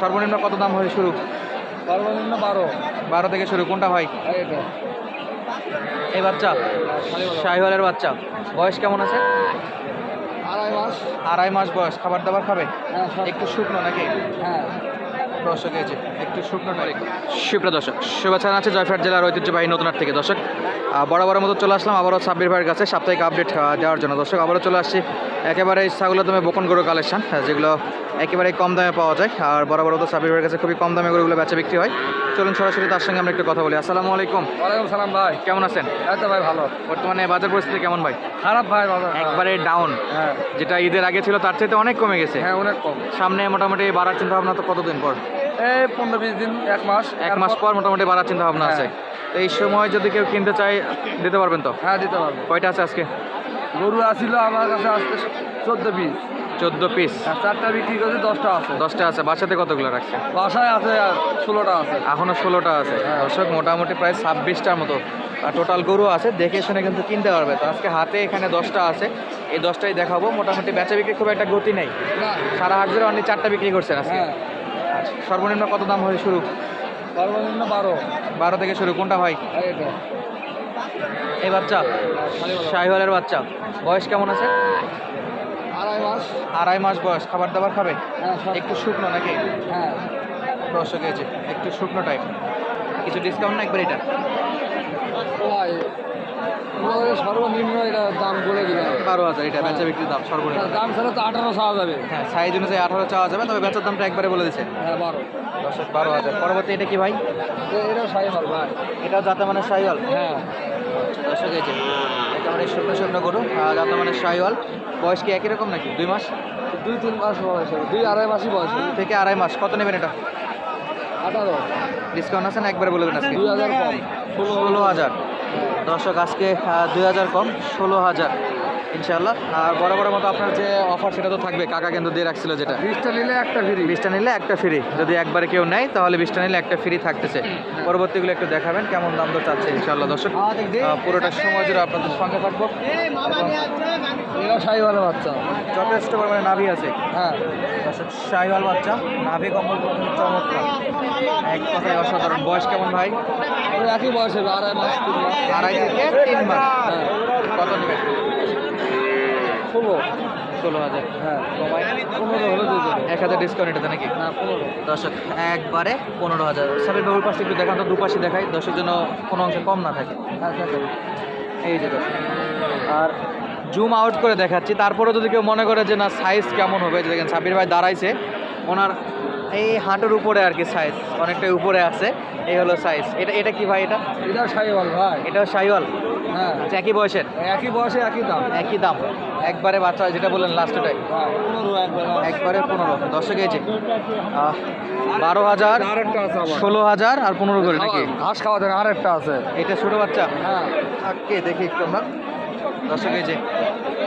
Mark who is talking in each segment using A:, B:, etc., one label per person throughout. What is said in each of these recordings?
A: সর্বনিম্ন কত দাম হয় শুরু?
B: সর্বনিম্ন বারো।
A: বারো থেকে শুরু কোনটা
B: এটা
A: এই বাচ্চা? শাহিওয়ালের বাচ্চা। বয়স কেমন আছে?
B: আড়াই মাস।
A: আড়াই মাস বয়স। খাবার দাবার খাবে?
B: হ্যাঁ
A: একটু শুকনো নাকি?
B: হ্যাঁ।
A: দর্শক একটু শুকনো সুপ্রিয় দর্শক শুভেচ্ছা আছে জয়ফাট জেলার ঐতিহ্যবাহী নতুনহাট থেকে। দর্শক বরাবরের মতো চলে আসলাম আবারও সাব্বির ভাইয়ের কাছে সাপ্তাহিক আপডেট দেওয়ার জন্য। দর্শক আবারও চলে আসছি একেবারে ছাগলের দামে বকন গরু কালেকশন যেগুলো একেবারে কম দামে পাওয়া যায়। আর বরাবর তো সাব্বির ভাইয়ের কাছে খুবই কম দামে গরুগুলো বেচা বিক্রি হয়। চলুন সরাসরি তার সঙ্গে আমরা একটু কথা বলি। আসসালামু আলাইকুম।
B: ওয়ালাইকুম সালাম ভাই।
A: কেমন আছেন?
B: এই ভাই ভালো।
A: বর্তমানে বাজার পরিস্থিতি কেমন ভাই?
B: খারাপ ভাই
A: একবারে ডাউন
B: হ্যাঁ।
A: যেটা ঈদের আগে ছিল তার চাইতে অনেক কমে গেছে।
B: হ্যাঁ অনেক কম।
A: সামনে মোটামুটি বাড়ার চিন্তা ভাবনা তো কতদিন পর?
B: এই পনেরো বিশ দিন এক মাস।
A: এক মাস পর মোটামুটি বাড়ার চিন্তা ভাবনা আছে। এই সময় যদি কেউ কিনতে চায় দিতে পারবেন তো?
B: হ্যাঁ দিতে পারব।
A: কয়টা আছে আজকে?
B: গরু আসছিল আমার কাছে আসতে চোদ্দ পিস
A: চোদ্দ পিস
B: আর চারটা বিক্রি করছে দশটা আছে।
A: দশটা আছে। বাসাতে কতগুলো রাখছে?
B: বাসায় আছে ষোলোটা আছে।
A: এখনও ষোলোটা আছে।
B: হ্যাঁ।
A: দর্শক মোটামুটি প্রায় ছাব্বিশটার মতো। আর টোটাল গরু আছে দেখে শুনে কিন্তু কিনতে পারবে। তো আজকে হাতে এখানে দশটা আছে। এই দশটাই দেখাবো। মোটামুটি বেচা বিক্রি খুব একটা গতি নেই। সারা হাট ধরে অনেক চারটা বিক্রি করছেন আজকে।
B: হ্যাঁ।
A: সর্বনিম্ন কত দাম হয়ে শুরু?
B: সর্বনিম্ন বারো।
A: বারো থেকে শুরু কোনটা ভাই? এই বাচ্চা শাহিওয়ালের বাচ্চা বয়স কেমন আছে?
B: আড়াই মাস।
A: আড়াই মাস বয়স খাবার দাবার খাবে?
B: হ্যাঁ
A: একটু শুকনো নাকি?
B: হ্যাঁ।
A: দর্শক এই একটু শুকনো টাইপ কিছু ডিসকাউন্ট না একবার এটা?
B: ভাই আমাদের সর্বনিম্ন এটা দাম বলে দিলাম।
A: বারো হাজার এটা বেচা বিক্রির দাম সর্বনিম্ন।
B: দাম ছাড়া তো আঠারো চাওয়া যাবে।
A: হ্যাঁ সাইজ অনুযায়ী আঠারো চাওয়া যাবে তবে বেচার দামটা একবারে বলে দিচ্ছে
B: হ্যাঁ বারো।
A: দর্শক বারো হাজার। পরবর্তী এটা কি ভাই?
B: এটাও সাড়ে ভাই।
A: এটা যাতে মানে শাহিওয়াল
B: হ্যাঁ।
A: দর্শক এই যে একেবারে শুকনো শুকনো গরু যাতে মানে শাহিওয়াল বয়স কি একই রকম নাকি? দুই মাস?
B: দুই তিন মাস বয়স দুই আড়াই মাসই বয়স
A: থেকে আড়াই মাস। কত নেবেন এটা?
B: আঠারো।
A: ডিসকাউন্ট আছে না? একবারে বলে দেবেন আজকে।
B: দুই হাজার কম।
A: ষোলো হাজার। দর্শক আজকে দুই হাজার কম ষোলো হাজার। ইনশাল্লাহ আর বরাবরের মতো আপনার যে অফার সেটা তো থাকবে কাকা কিন্তু দিয়ে রাখছিল যেটা।
B: বিশটা নিলে একটা ফ্রি
A: বিশটা নিলে একটা ফ্রি যদি একবারে কেউ নেয় তাহলে বিশটা নিলে একটা ফ্রি থাকতেছে। পরবর্তীগুলো একটু দেখাবেন কেমন দাম তো চাচ্ছে ইনশাল্লাহ দর্শক। আহ, পুরোটা সময় জুড়ে আপনাদের সঙ্গে থাকব।
B: ভালো বাচ্চা।
A: যথেষ্ট পরিমাণে নাভি আছে।
B: হ্যাঁ।
A: দর্শক শাহিওয়াল বাচ্চা নাভি কম্বল চমৎকার। এক কথায় অসাধারণ। বয়স কেমন ভাই?
B: একই বয়স হবে আড়াই মাস।
A: আড়াই থেকে তিন মাস।
B: হ্যাঁ।
A: কত নেবেন?
B: ষোলো
A: ষোলো হাজার।
B: হ্যাঁ
A: কমাই
B: পনেরো হলে দিয়ে দেবো
A: এক হাজার ডিসকাউন্ট এটাতে নাকি?
B: না পনেরো।
A: দর্শক একবারে পনেরো হাজার। সাবির বাবুর পাশে একটু দেখান তো দুপাশে দেখাই। দশের জন্য কোনো অংশে কম না থাকে।
B: হ্যাঁ থাকে।
A: এই যে দর্শক আর জুম আউট করে দেখাচ্ছি। তারপরে যদি কেউ মনে করে যে না সাইজ কেমন হবে যে দেখেন সাবির ভাই দাঁড়াইছে। ওনার এই হাঁটুর উপরে আর কি সাইজ অনেকটাই উপরে আছে এই হলো সাইজ এটা এটা কি ভাই এটা?
B: এটাও সাই ভালো ভাই।
A: এটাও শাহিওয়াল
B: হ্যাঁ।
A: আচ্ছা একই বয়সের?
B: একই বয়সে একই দাম।
A: একই দাম। একবারে বাচ্চা যেটা বললেন লাস্টটাই
B: হ্যাঁ পনেরো একবার
A: একবারে পনেরো দর্শক কেজি। আহ, বারো হাজার
B: আরেকটা আছে আবার।
A: ষোলো হাজার আর পনেরো করে নাকি?
B: ঘাস খাওয়া দেন আরেকটা আছে।
A: এটা ছোটো বাচ্চা?
B: হ্যাঁ।
A: কে দেখি একটু আমরা। দর্শক এই যে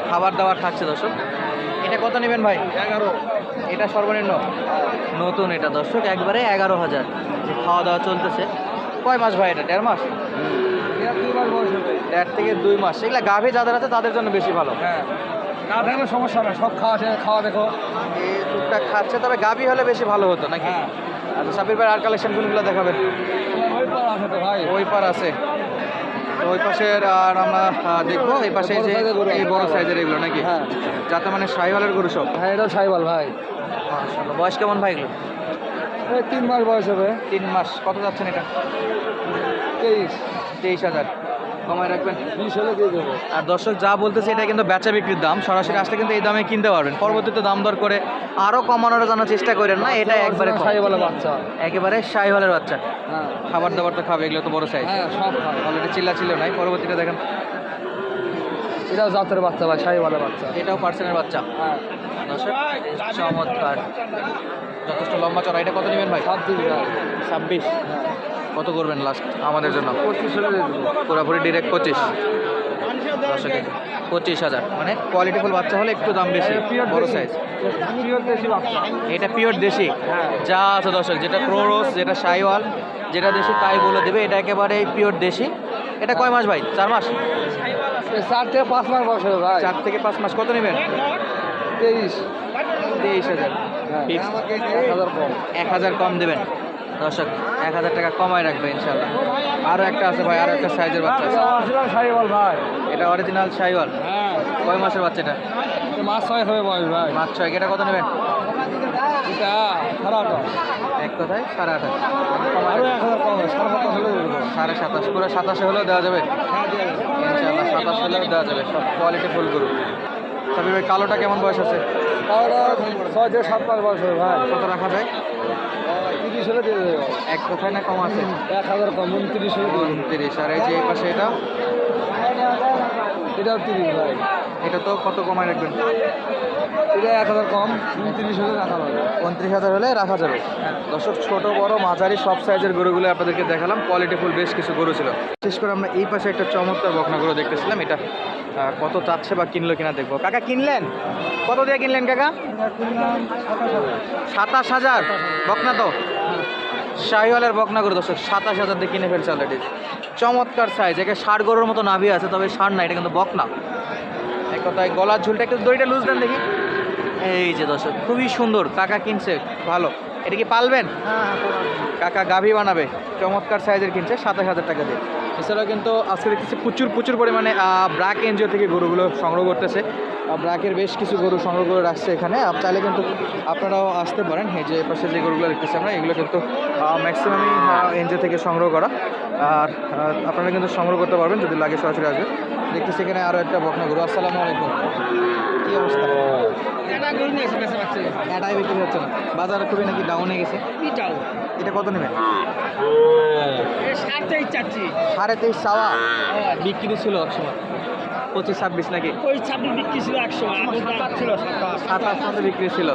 A: খাবার দাবার থাকছে দর্শক। এটা কত নেবেন ভাই?
B: এগারো।
A: এটা সর্বনিম্ন? নতুন এটা দর্শক একবারে এগারো হাজার। যে খাওয়া দাওয়া চলতেছে। কয় মাস ভাই এটা দেড় মাস? দেড় থেকে দুই মাস। এগুলো গাভী যাদের আছে তাদের জন্য বেশি ভালো।
B: হ্যাঁ। সমস্যা নেই সব খাওয়া আছে, খাওয়া দেখো।
A: এই টুকটাক খাচ্ছে তবে গাভী হলে বেশি ভালো হতো নাকি?
B: হ্যাঁ।
A: আচ্ছা সাবির ভাই আর কালেকশন কোনগুলো দেখাবেন?
B: ওই পার আছে তো ভাই।
A: ওই পার আছে। ওই পাশের আর আমরা দেখব। এই পাশে যে এই বড় সাইজের এগুলো নাকি?
B: হ্যাঁ।
A: যাতে মানে সাইবালের গরু সব।
B: হ্যাঁ এটাও সাইবাল ভাই।
A: বয়স কেমন ভাই এগুলো?
B: তিন মাস বয়স হবে।
A: তিন মাস। কত যাচ্ছেন এটা?
B: তেইশ।
A: তেইশ হাজার। কমায় রাখবেন। আর দর্শক যা বলতেছে এটা কিন্তু বেচা বিক্রির দাম। সরাসরি আসলে কিন্তু এই দামে কিনতে পারবেন। পরবর্তীতে দাম দর করে আরও কমানোর জন্য চেষ্টা করেন না এটা একবারে কম।
B: সাইবাল বাচ্চা।
A: একেবারে শাহিওয়ালের বাচ্চা।
B: হ্যাঁ।
A: খাবার দাবার তো খাবে এগুলো তো বড় সাইজ
B: হ্যাঁ সব খায়
A: অলরেডি চিল্লা ছিল নাই পরবর্তীতে দেখেন।
B: এটাও জাতের বাচ্চা ভাই সাইবালের বাচ্চা।
A: এটাও পার্সেনের বাচ্চা।
B: হ্যাঁ।
A: চমৎকার। যথেষ্ট লম্বা চড়া এটা কত নেবেন ভাই। ছাব্বিশ।
B: হ্যাঁ।
A: কত করবেন লাস্ট আমাদের জন্য? পুরোপুরি ডিরেক্ট পঁচিশ। পঁচিশ হাজার। মানে কোয়ালিটিফুল বাচ্চা হলে একটু দাম বেশি বড় সাইজ এটা পিওর দেশি।
B: হ্যাঁ।
A: যা আছে দর্শক যেটা ক্রোরোস যেটা সাইওয়াল যেটা দেশি তাই বলে দেবে এটা একেবারে পিওর দেশি। এটা কয় মাস ভাই? চার মাস?
B: চার থেকে পাঁচ মাস বয়স হবে ভাই।
A: চার থেকে পাঁচ মাস। কত নেবেন?
B: তেইশ।
A: তেইশ হাজার
B: কম।
A: এক হাজার কম দেবেন। দর্শক এক হাজার টাকা কমায় রাখবে ইনশাল্লাহ আরও একটা আছে ভাই আরও একটা সাইজের বাচ্চা আছে।
B: ভাই
A: এটা অরিজিনাল সাইওয়াল।
B: হ্যাঁ
A: কয় মাসের বাচ্চাটা
B: মাছ ছয় হবে বয়স ভাই।
A: মাছ ছয় এটা কত নেবেন?
B: এটা খারাপ
A: এক কথায় সাড়ে আঠাশ
B: আরও এক হাজার কম সাড়ে সাতাশ
A: সাড়ে সাতাশ পুরো সাতাশে হলেও দেওয়া যাবে?
B: হ্যাঁ।
A: ইনশাল্লাহ সাতাশ হলেও দেওয়া যাবে সব কোয়ালিটি ফুল গরু। সাবির ভাই কালোটা কেমন বয়স আছে
B: তাহলে ছয় থেকে সাত মাস বয়স হবে ভাই।
A: কত রাখা যায়?
B: তিরিশ হলে দিয়ে দেবো।
A: এক কথায় না কম আছে?
B: এক হাজার কম উনত্রিশ হলে
A: উনত্রিশ আর এই যে এই পাশে এটা?
B: এটাও তিরিশ ভাই।
A: এটা তো কত কমায় রাখবেন?
B: এটা এক হাজার কম উনত্রিশ হলে রাখা হবে
A: উনত্রিশ হাজার হলে রাখা যাবে। দর্শক ছোট বড় মাঝারি সব সাইজের গরুগুলো আপনাদেরকে দেখালাম। কোয়ালিটি ফুল বেশ কিছু গরু ছিল। বিশেষ করে আমরা এই পাশে একটা চমৎকার বকনা গরু দেখতেছিলাম। এটা কত চাচ্ছে বা কিনলো কিনা দেখব। কাকা কিনলেন? কত দিয়ে কিনলেন কাকা? সাতাশ হাজার? বকনা তো? শাহিওয়ালের বকনা গরু দর্শক, সাতাশ হাজার দিয়ে কিনে ফেলছে অলরেডি চমৎকার সাইজ একে ষাট গরুর মতো নাভি আছে, তবে ষাট না, এটা কিন্তু বকনা। এক কথায় গলার ঝুলটা একটু দড়িটা লুজ দেন দেখি। এই যে দর্শক, খুবই সুন্দর, কাকা কিনছে, ভালো। এটা কি পালবেন? কাকা গাভী বানাবে, চমৎকার সাইজের কিনছে, সাতাশ হাজার টাকা দিয়ে। এছাড়াও কিন্তু আজকে দেখতেছি প্রচুর প্রচুর পরিমাণে ব্রাক এনজিও থেকে গরুগুলো সংগ্রহ করতেছে। আহ, ব্রাকের বেশ কিছু গরু সংগ্রহ করে রাখছে এখানে। চাইলে কিন্তু আপনারাও আসতে পারেন। এই যে পাশে যে গরুগুলো দেখতেছি আমরা এগুলো কিন্তু ম্যাক্সিমামই এনজিও থেকে সংগ্রহ করা। আর আপনারা কিন্তু সংগ্রহ করতে পারবেন যদি লাগে সরাসরি আসবে দেখতেছি এখানে আরও একটা বকনা গরু। আসসালামু আলাইকুম। কী অবস্থা? এটাই বিক্রি হচ্ছে না। বাজার খুবই নাকি ডাউন হয়ে গেছে। এটা কত নেবেন? সাড়ে তেইশ চাওয়া। বিক্রি ছিল এক সময়। পঁচিশ ছাব্বিশ নাকি?
C: ওই ছাব্বিশ বিক্রি ছিল একশো এখন ছিল সাতাশ।
A: সাতাশ মতো বিক্রি ছিল।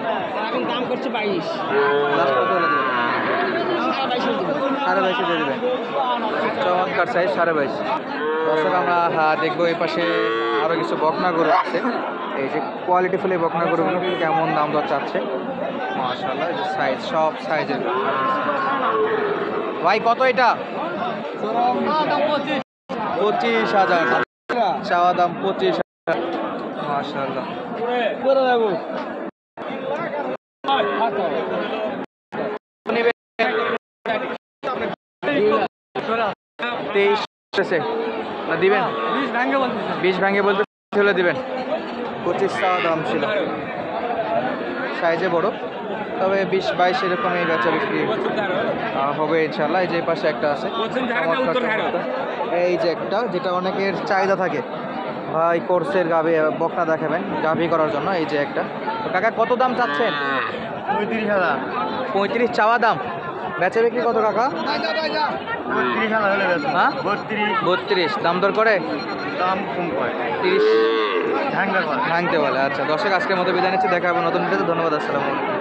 C: এখন দাম করছে বাইশ।
A: লাস্ট কত হলে
C: সাড়ে বাইশ
A: দিয়ে দেবেন চমৎকার সাইজ সাড়ে বাইশ। দর্শক আমরা দেখব এই পাশে আরও কিছু বকনা গরু আছে। এই যে কোয়ালিটি ফুল এই বকনা গরুগুলো কেমন দাম দর চাচ্ছে। মাশাল্লাহ এই যে সাইজ সব সাইজের ভাই কত এটা? পঁচিশ হাজার। চাওয়া দাম পঁচিশ তেইশ দিবেন? বিশ ভাঙে বলতে দিবেন। পঁচিশ চাওয়া দাম ছিল। সাইজে বড়। তবে বিশ বাইশ এরকম এই বেচা বিক্রি হবে ইনশাল্লাহ এই যে পাশে একটা আছে। এই যে একটা যেটা অনেকের চাহিদা থাকে। ভাই কোর্সের গাভি বকনা দেখাবেন গাভি করার জন্য। এই যে একটা। তো কাকা কত দাম চাচ্ছেন?
B: পঁয়ত্রিশ হাজার।
A: পঁয়ত্রিশ চাওয়া দাম। বেচা বিক্রি কত কাকা?
B: বত্রিশ।
A: হ্যাঁ? দাম দর করে?
B: দাম কম করে।
A: তিরিশ। ভাঙতে বলে আচ্ছা দর্শক, আজকের মতো বিদায় নিচ্ছি। দেখা হবে নতুন ভিডিওতে। ধন্যবাদ, আসসালামু আলাইকুম।